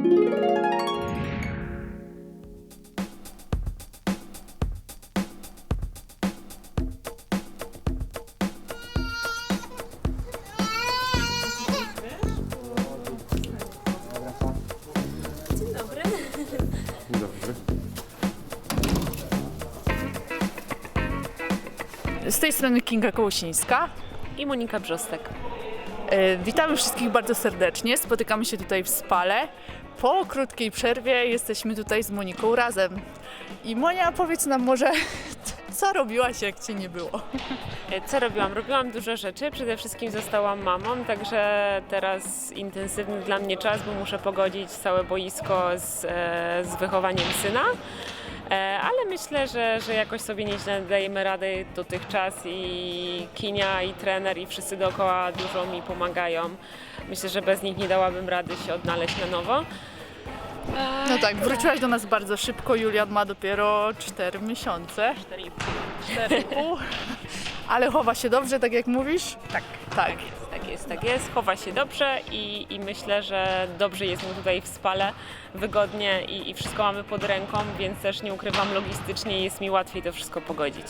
Z tej strony Kinga Kołosińska. i Monika Brzostek. E, Witamy wszystkich bardzo serdecznie. Spotykamy się tutaj w Spale. Po krótkiej przerwie jesteśmy tutaj z Moniką razem. I Monia, powiedz nam może, co robiłaś, jak cię nie było? E, Co robiłam? Robiłam dużo rzeczy. Przede wszystkim zostałam mamą, także teraz intensywny dla mnie czas, bo muszę pogodzić całe boisko z, e, z wychowaniem syna. E, Ale myślę, że, że jakoś sobie nieźle dajemy radę dotychczas i Kinia, i trener, i wszyscy dookoła dużo mi pomagają. Myślę, że bez nich nie dałabym rady się odnaleźć na nowo. No tak, wróciłaś do nas bardzo szybko. Julian ma dopiero 4 miesiące. 4,5. Ale chowa się dobrze, tak jak mówisz? Tak. Tak. Jest, tak jest. Chowa się dobrze i, i myślę, że dobrze jest mu tutaj w spale, wygodnie i, i wszystko mamy pod ręką, więc też nie ukrywam, logistycznie jest mi łatwiej to wszystko pogodzić.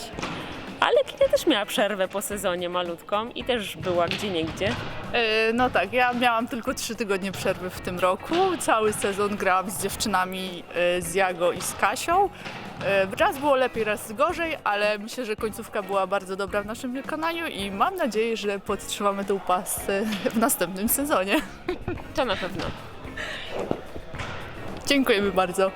Ale Kinia też miała przerwę po sezonie malutką i też była gdzie niegdzie. E, No tak, ja miałam tylko 3 tygodnie przerwy w tym roku. Cały sezon grałam z dziewczynami, e, z Jago i z Kasią. E, Raz było lepiej, raz gorzej, ale myślę, że końcówka była bardzo dobra w naszym wykonaniu i mam nadzieję, że podtrzymamy tą pasę w następnym sezonie. To na pewno. Dziękujemy bardzo.